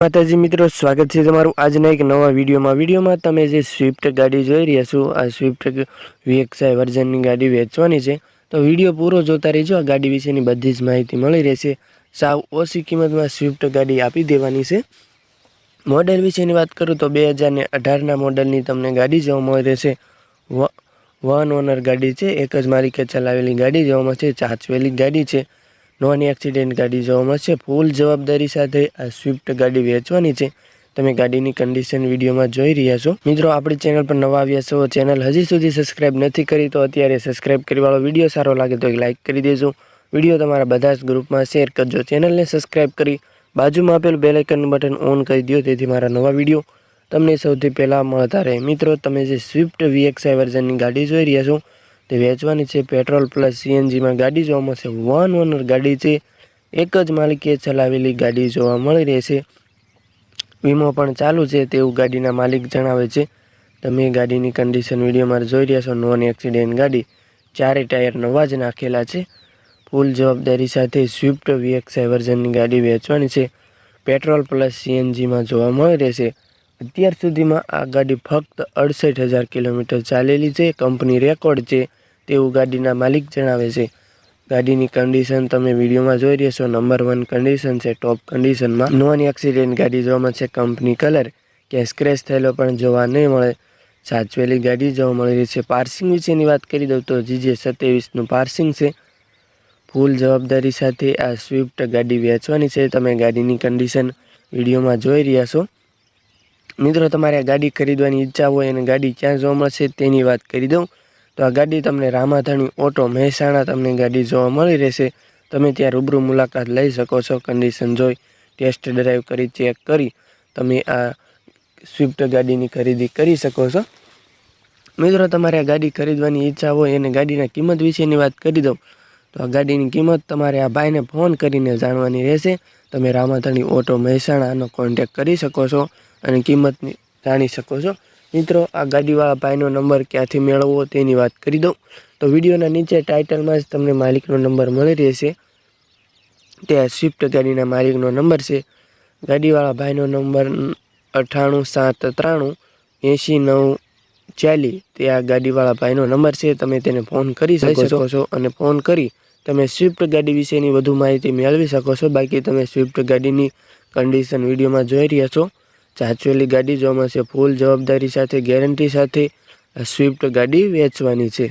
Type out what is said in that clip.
માતાજી મિત્રો, સ્વાગત છે તમારું આજના એક નવા વિડીયોમાં. વિડીયોમાં તમે જે સ્વિફ્ટ ગાડી જોઈ રહ્યા છો, આ સ્વિફ્ટ વીએક્સઆઈ વર્ઝનની ગાડી વેચવાની છે. તો વીડિયો પૂરો જોતા રહેજો. આ ગાડી વિશેની બધી જ માહિતી મળી રહેશે. સાવ ઓછી કિંમતમાં સ્વિફ્ટ ગાડી આપી દેવાની છે. મોડેલ વિશેની વાત કરું તો બે હજારને અઢારના મોડલની તમને ગાડી જોવા મળી રહેશે. વન ઓનર ગાડી છે. એક જ માલિકે ચલાવેલી ગાડી જોવામાં છે. ચાચવેલી ગાડી છે. નોન એક્સિડન્ટ ગાડી જોવા મળશે. ફૂલ જવાબદારી સાથે આ સ્વિફ્ટ ગાડી વેચવાની છે. તમે ગાડીની કન્ડિશન વિડીયોમાં જોઈ રહ્યા છો. મિત્રો, આપણી ચેનલ પર નવા આવ્યા છો ચેનલ હજી સુધી સબસ્ક્રાઇબ નથી કરી, તો અત્યારે સબસ્ક્રાઇબ કરી વાળો વીડિયો સારો લાગે તો લાઇક કરી દેજો. વીડિયો તમારા બધા જ ગ્રુપમાં શેર કરજો. ચેનલને સબસ્ક્રાઇબ કરી બાજુમાં આપેલું બેલાઇકનનું બટન ઓન કરી દો તેથી મારા નવા વીડિયો તમને સૌથી પહેલાં મળતા રહે. મિત્રો, તમે જે સ્વિફ્ટ વીએક્સઆઈ વર્ઝનની ગાડી જોઈ રહ્યા છો તે વેચવાની છે પેટ્રોલ પ્લસ સીએનજીમાં ગાડી જોવા મળશે વન ઓનર ગાડી છે. એક જ માલિકે ચલાવેલી ગાડી જોવા મળી રહેશે વીમો પણ ચાલુ છે તેવું ગાડીના માલિક જણાવે છે. તમે ગાડીની કન્ડિશન વિડીયોમાં જોઈ રહ્યા છો. નોન એક્સિડેન્ટ ગાડી. ચારે ટાયર નવા જ નાખેલા છે. ફૂલ જવાબદારી સાથે સ્વિફ્ટ વીએક્સઆઈ વર્ઝનની ગાડી વેચવાની છે. પેટ્રોલ પ્લસ સીએનજીમાં જોવા મળી રહેશે અત્યાર સુધીમાં આ ગાડી ફક્ત અડસઠ હજાર કિલોમીટર ચાલેલી છે. કંપની રેકોર્ડ છે. તેવું ગાડીના માલિક જણાવે છે. ગાડીની કન્ડિશન તમે વિડીયોમાં જોઈ રહ્યા નંબર વન કન્ડિશન છે ટોપ કન્ડિશનમાં નોન એક્સિડન્ટ ગાડી જોવા મળશે કંપની કલર કે સ્ક્રેચ થયેલો પણ જોવા નહીં મળે. સાચવેલી ગાડી જોવા મળી રહી છે. પાર્સિંગ વિશેની વાત કરી દઉં તો જીજે સત્યાવીસનું પાર્સિંગ છે. ફૂલ જવાબદારી સાથે આ સ્વિફ્ટ ગાડી વેચવાની છે. તમે ગાડીની કન્ડિશન વિડીયોમાં જોઈ રહ્યા છો. મિત્રો, તમારે આ ગાડી ખરીદવાની ઈચ્છા હોય અને ગાડી ક્યાં જોવા મળશે તેની વાત કરી દઉં. તો આ ગાડી તમને રામાધણી ઓટો મહેસાણા તમને ગાડી જોવા મળી રહેશે. તમે ત્યાં રૂબરૂ મુલાકાત લઈ શકો છો. કન્ડિશન જોઈ ટેસ્ટ ડ્રાઈવ કરી ચેક કરી તમે આ સ્વિફ્ટ ગાડીની ખરીદી કરી શકો છો. મિત્રો, તમારે આ ગાડી ખરીદવાની ઈચ્છા હોય અને ગાડીના કિંમત વિશેની વાત કરી દઉં. તો આ ગાડીની કિંમત તમારે આ ભાઈને ફોન કરીને જાણવાની રહેશે. તમે રામાધણી ઓટો મહેસાણાનો કોન્ટેક કરી શકો છો અને કિંમતની જાણી શકો છો. મિત્રો આ ગાડીવાળા ભાઈનો નંબર ક્યાંથી મેળવવો તેની વાત કરી દઉં. તો વિડીયોના નીચે ટાઇટલમાં જ તમને માલિકનો નંબર મળી રહેશે. તે સ્વિફ્ટ ગાડીના માલિકનો નંબર છે. ગાડીવાળા ભાઈનો નંબર અઠ્ઠાણું સાત ત્રાણું એંશી નવ ચાલી તે આ ગાડીવાળા ભાઈનો નંબર છે. તમે તેને ફોન કરી શકો છો અને ફોન કરી તમે સ્વિફ્ટ ગાડી વિશેની વધુ માહિતી મેળવી શકો છો. બાકી તમે સ્વિફ્ટ ગાડીની કન્ડિશન વિડીયોમાં જોઈ રહ્યા છો. ચાચવેલી ગાડી જોવામાં મળશે ફૂલ જવાબદારી સાથે ગેરંટી સાથે સ્વિફ્ટ ગાડી વેચવાની છે.